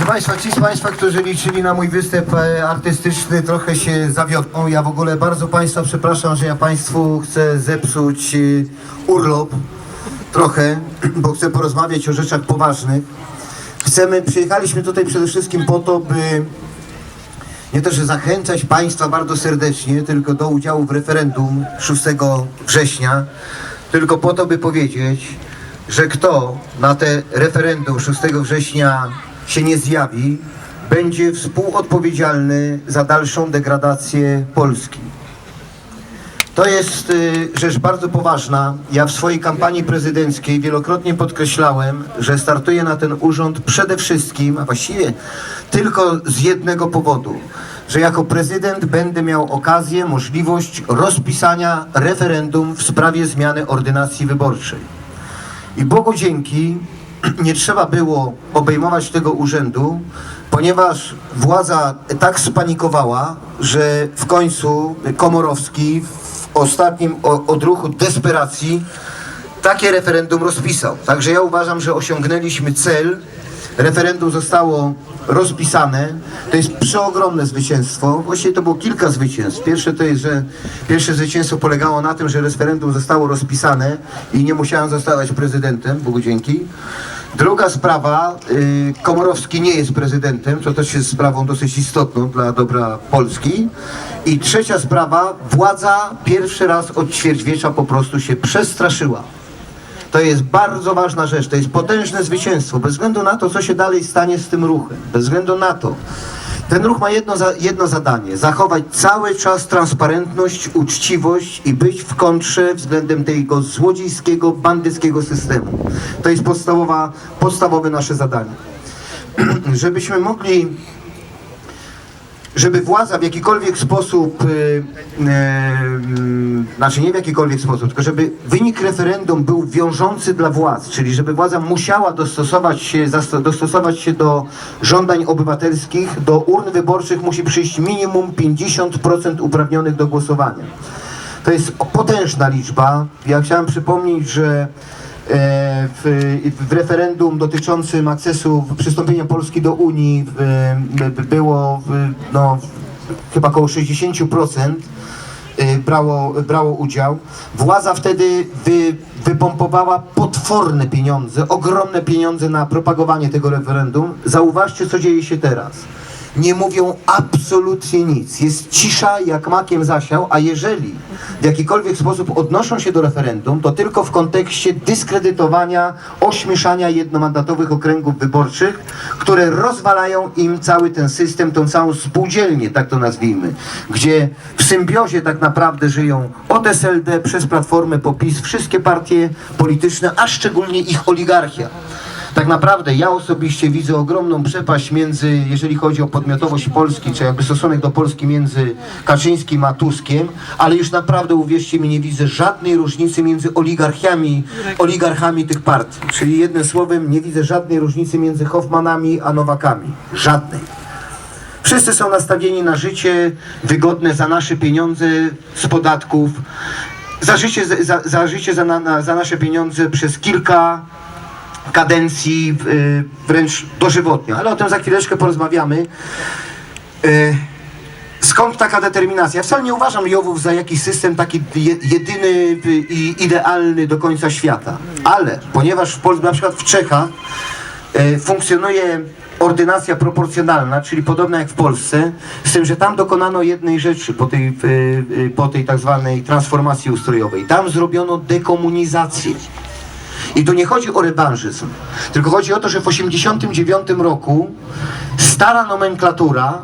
Proszę Państwa, ci z Państwa, którzy liczyli na mój występ e, artystyczny, trochę się zawiodą. Ja w ogóle bardzo Państwa przepraszam, że ja Państwu chcę zepsuć e, urlop trochę, bo chcę porozmawiać o rzeczach poważnych. Chcemy, przyjechaliśmy tutaj przede wszystkim po to, by nie to, że zachęcać Państwa bardzo serdecznie, tylko do udziału w referendum 6 września, tylko po to, by powiedzieć, że kto na te referendum 6 września się nie zjawi, będzie współodpowiedzialny za dalszą degradację Polski. To jest y, rzecz bardzo poważna. Ja w swojej kampanii prezydenckiej wielokrotnie podkreślałem, że startuję na ten urząd przede wszystkim, a właściwie tylko z jednego powodu, że jako prezydent będę miał okazję, możliwość rozpisania referendum w sprawie zmiany ordynacji wyborczej. I Bogu dzięki nie trzeba było obejmować tego urzędu, ponieważ władza tak spanikowała, że w końcu Komorowski w ostatnim odruchu desperacji takie referendum rozpisał. Także ja uważam, że osiągnęliśmy cel. Referendum zostało rozpisane. To jest przeogromne zwycięstwo. Właściwie to było kilka zwycięstw. Pierwsze to jest, że pierwsze zwycięstwo polegało na tym, że referendum zostało rozpisane i nie musiałem zostawać prezydentem, Bogu dzięki. Druga sprawa, y, Komorowski nie jest prezydentem, co też jest sprawą dosyć istotną dla dobra Polski. I trzecia sprawa, władza pierwszy raz od ćwierćwiecza po prostu się przestraszyła. To jest bardzo ważna rzecz, to jest potężne zwycięstwo, bez względu na to, co się dalej stanie z tym ruchem, bez względu na to. Ten ruch ma jedno, za, jedno zadanie, zachować cały czas transparentność, uczciwość i być w kontrze względem tego złodziejskiego, bandyckiego systemu. To jest podstawowa, podstawowe nasze zadanie. Żebyśmy mogli żeby władza w jakikolwiek sposób, mm, znaczy nie w jakikolwiek sposób, tylko żeby wynik referendum był wiążący dla władz, czyli żeby władza musiała dostosować się, dostosować się do żądań obywatelskich, do urn wyborczych musi przyjść minimum 50% uprawnionych do głosowania. To jest potężna liczba. Ja chciałem przypomnieć, że e, w, w referendum dotyczącym akcesu przystąpienia Polski do Unii b- było no, chyba około 60% y, brało, brało udział. Władza wtedy wy, wypompowała potworne pieniądze, ogromne pieniądze na propagowanie tego referendum. Zauważcie, co dzieje się teraz. Nie mówią absolutnie nic. Jest cisza jak makiem zasiał, a jeżeli w jakikolwiek sposób odnoszą się do referendum, to tylko w kontekście dyskredytowania, ośmieszania jednomandatowych okręgów wyborczych, które rozwalają im cały ten system, tą całą spółdzielnię, tak to nazwijmy, gdzie w symbiozie tak naprawdę żyją od SLD przez Platformę, po PiS, wszystkie partie polityczne, a szczególnie ich oligarchia. Tak naprawdę ja osobiście widzę ogromną przepaść między, jeżeli chodzi o podmiotowość Polski, czy jakby stosunek do Polski między Kaczyńskim a Tuskiem, ale już naprawdę uwierzcie mi, nie widzę żadnej różnicy między oligarchiami, oligarchami tych partii. Czyli jednym słowem nie widzę żadnej różnicy między Hoffmanami a Nowakami. Żadnej. Wszyscy są nastawieni na życie wygodne za nasze pieniądze z podatków, za życie, za, za, życie za, na, za nasze pieniądze przez kilka kadencji, y, wręcz dożywotnio. Ale o tym za chwileczkę porozmawiamy. Y, Skąd taka determinacja? Ja wcale nie uważam Jowów za jakiś system taki je- jedyny y, i idealny do końca świata. Ale ponieważ w Polsce, na przykład w Czechach, funkcjonuje ordynacja proporcjonalna, czyli podobna jak w Polsce, z tym, że tam dokonano jednej rzeczy po tej, po tej tak zwanej transformacji ustrojowej. Tam zrobiono dekomunizację. I tu nie chodzi o rewanżyzm, tylko chodzi o to, że w 1989 roku stara nomenklatura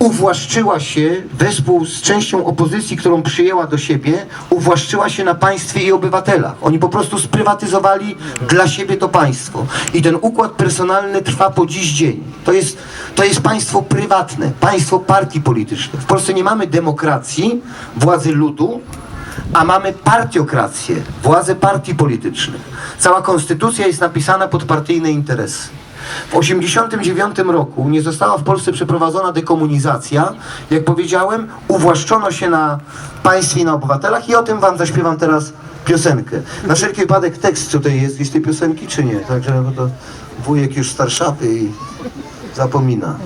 uwłaszczyła się wespół z częścią opozycji, którą przyjęła do siebie, uwłaszczyła się na państwie i obywatelach. Oni po prostu sprywatyzowali dla siebie to państwo. I ten układ personalny trwa po dziś dzień. To jest, to jest państwo prywatne, państwo partii politycznych. W Polsce nie mamy demokracji, władzy ludu, a mamy partiokrację, władzę partii politycznych. Cała konstytucja jest napisana pod partyjne interesy. W 1989 roku nie została w Polsce przeprowadzona dekomunizacja. Jak powiedziałem, uwłaszczono się na państwie i na obywatelach i o tym wam zaśpiewam teraz piosenkę. Na wszelki wypadek tekst tutaj jest z tej piosenki, czy nie? Także no to wujek już starszawy i zapomina.